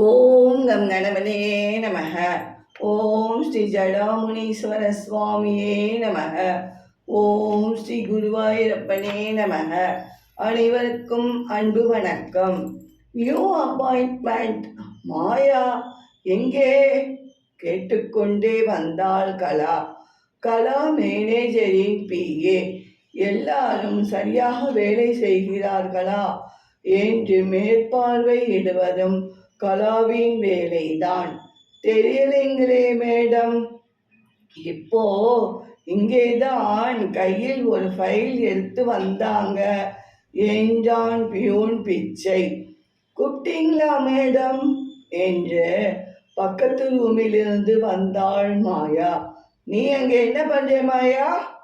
ஓம் come கணபனே நமக. ஓம் ஸ்ரீ ஜடாமுனீஸ்வர சுவாமியே நமக. ஓம் ஸ்ரீ குருவாயூரப்பனே நமக. அனைவருக்கும் அன்பு வணக்கம். நியூ அப்பாயின்ட்மெண்ட் மாயா எங்கே? கேட்டுக்கொண்டே வந்தாள் கலா. கலா மேனேஜரின் பிஏ எல்லாரும் சரியாக வேலை செய்கிறார்களா? என்று மேற்பார்வையிடுவதும் கலாவின் வேலைதான். தெரியலைங்களே மேடம். இப்போ இங்கேதான் கையில் ஒரு ஃபைல் எடுத்து வந்தாங்க. என்றான் பியூன் பிச்சை. கூப்பிட்டீங்களா மேடம்? என்று பக்கத்து ரூமிலிருந்து வந்தாள் மாயா. நீ அங்க என்ன பண்ற மாயா?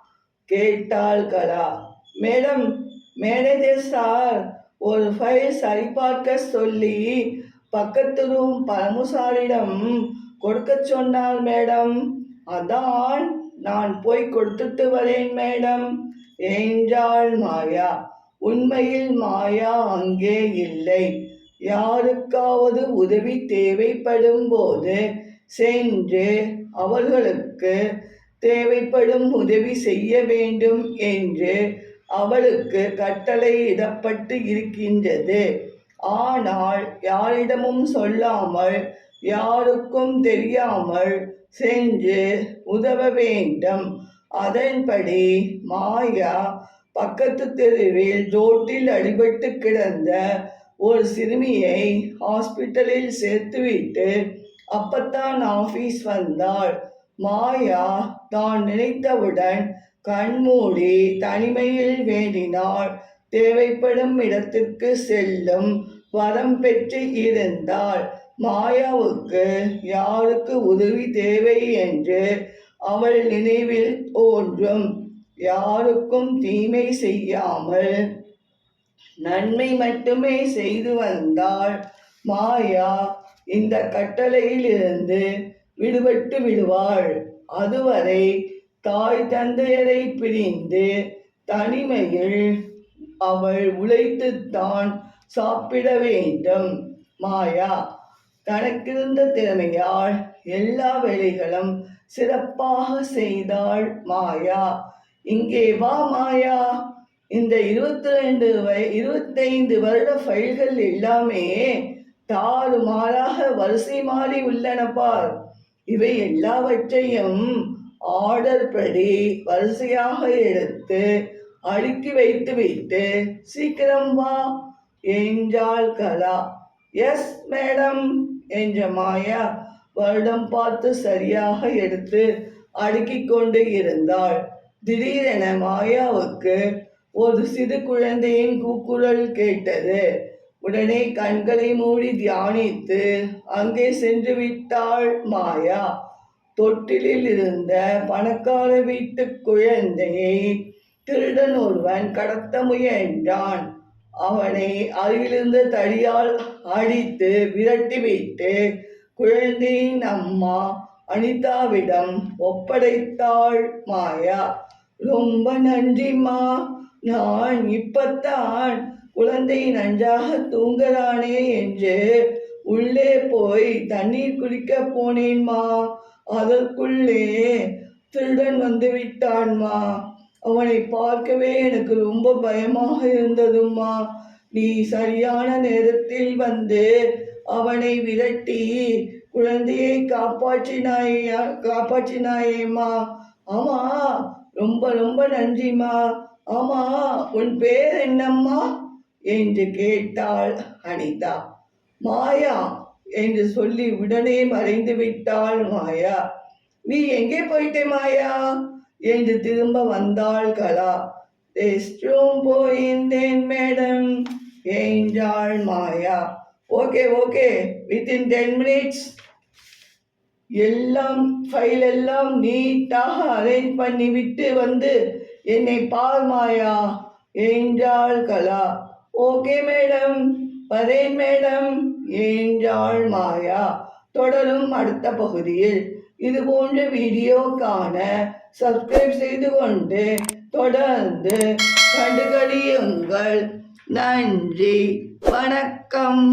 கேட்டாள் கலா. மேடம் மேனேஜர் சார் ஒரு ஃபைல் சரிபார்க்க சொல்லி பக்கத்து ரூம் பரமுசாரிடம் கொடுக்க சொன்னார் மேடம் அதான் நான் போய் கொடுத்துட்டு வரேன் மேடம். என்றாள் மாயா உண்மையில் மாயா அங்கே இல்லை. யாருக்காவது உதவி தேவைப்படும் போது சென்று அவர்களுக்கு தேவைப்படும் உதவி செய்ய வேண்டும் என்று அவளுக்கு கட்டளையிடப்பட்டு இருக்கின்றது. ஆனால் யாரிடமும் சொல்லாமல் யாருக்கும் தெரியாமல் சென்று உதவ வேண்டும். அதன்படி மாயா பக்கத்து தெருவில் ரோட்டில் அடிபட்டு கிடந்த ஒரு சிறுமியை ஹாஸ்பிட்டலில் சேர்த்துவிட்டு அப்பத்தான் ஆபீஸ் வந்தாள். மாயா தான் நினைத்தவுடன் கண்மூடி தனிமையில் வேண்டினாள். தேவைப்படும் இடத்திற்கு செல்லும் வரம் பெற்று இருந்தால் மாயாவுக்கு யாருக்கு உதவி தேவை என்று அவள் நினைவில் தோன்றும். யாருக்கும் தீமை செய்யாமல் நன்மை மட்டுமே செய்து வந்தால் மாயா இந்த கட்டளையிலிருந்து விடுபட்டு விடுவாள். அதுவரை தாய் தந்தையரை பிரிந்து தனிமையில் அவள் உழைத்துத்தான் சாப்பிட வேண்டும். மாயா தனக்கிருந்த திறமையால் எல்லா வேலைகளும் சிறப்பாக செய்தாள் மாயா. இங்கே வா மாயா. இந்த இருபத்தி ரெண்டு வய இருபத்தைந்து வருட ஃபைல்கள் எல்லாமே தாறுமாறாக வரிசை மாறி உள்ளன பார். இவை எல்லாவற்றையும் ஆர்டர் படி வரிசையாக எடுத்து அடுக்கி வைத்து விட்டு சீக்கிரம் வா என்றாள் கலா. எஸ் மேடம் என்ற மாயா வருடம் பார்த்து சரியாக எடுத்து அடுக்கி கொண்டு இருந்தாள். திடீரென மாயாவுக்கு ஒரு சிறு குழந்தையின் கூக்குரல் கேட்டது. உடனே கண்களை மூடி தியானித்து அங்கே சென்று விட்டாள் மாயா. தொட்டிலில் இருந்த பணக்கார வீட்டு குழந்தையை திருடன் ஒருவன் கடத்த முயன்றான். அவனை அருகிலிருந்து தடியால் அடித்து விரட்டி விட்டு குழந்தையின் அம்மா அனிதாவிடம் ஒப்படைத்தாள் மாயா. ரொம்ப நன்றிம்மா நான் இப்பத்தான் குழந்தை நன்றாக தூங்குறானே என்று உள்ளே போய் தண்ணீர் குடிக்க போனேன்மா அதற்குள்ளே திருடன் வந்து விட்டான்மா அவனை பார்க்கவே எனக்கு ரொம்ப பயமாக இருந்ததும்மா. நீ சரியான நேரத்தில் வந்து அவனை விரட்டி குழந்தையை காப்பாற்றினாயா காப்பாற்றினாயேம்மா. ஆமா ரொம்ப ரொம்ப நன்றிம்மா. ஆமா உன் பேர் என்னம்மா? என்று கேட்டாள் அனிதா. மாயா என்று சொல்லி உடனே மறைந்து விட்டாள் மாயா. நீ எங்கே போயிட்டே மாயா? என்று திரும்ப வந்தாள் கலா. ரெஸ்ட் போயிருந்தேன் மேடம் என்றாள் Maya. Okay okay within ten minutes எல்லாம் ஃபைல் எல்லாம் நீட்டாக அரேஞ்ச் பண்ணிவிட்டு வந்து என்னை பார் மாயா. என்றாள் கலா. Okay madam. வரேன் மேடம். என்றாள் மாயா. தொடரும் அடுத்த பகுதியில். இது போன்ற வீடியோ காண சப்ஸ்கிரைப் செய்து கொண்டு தொடர்ந்து கண்டுகளியுங்கள். நன்றி. வணக்கம்.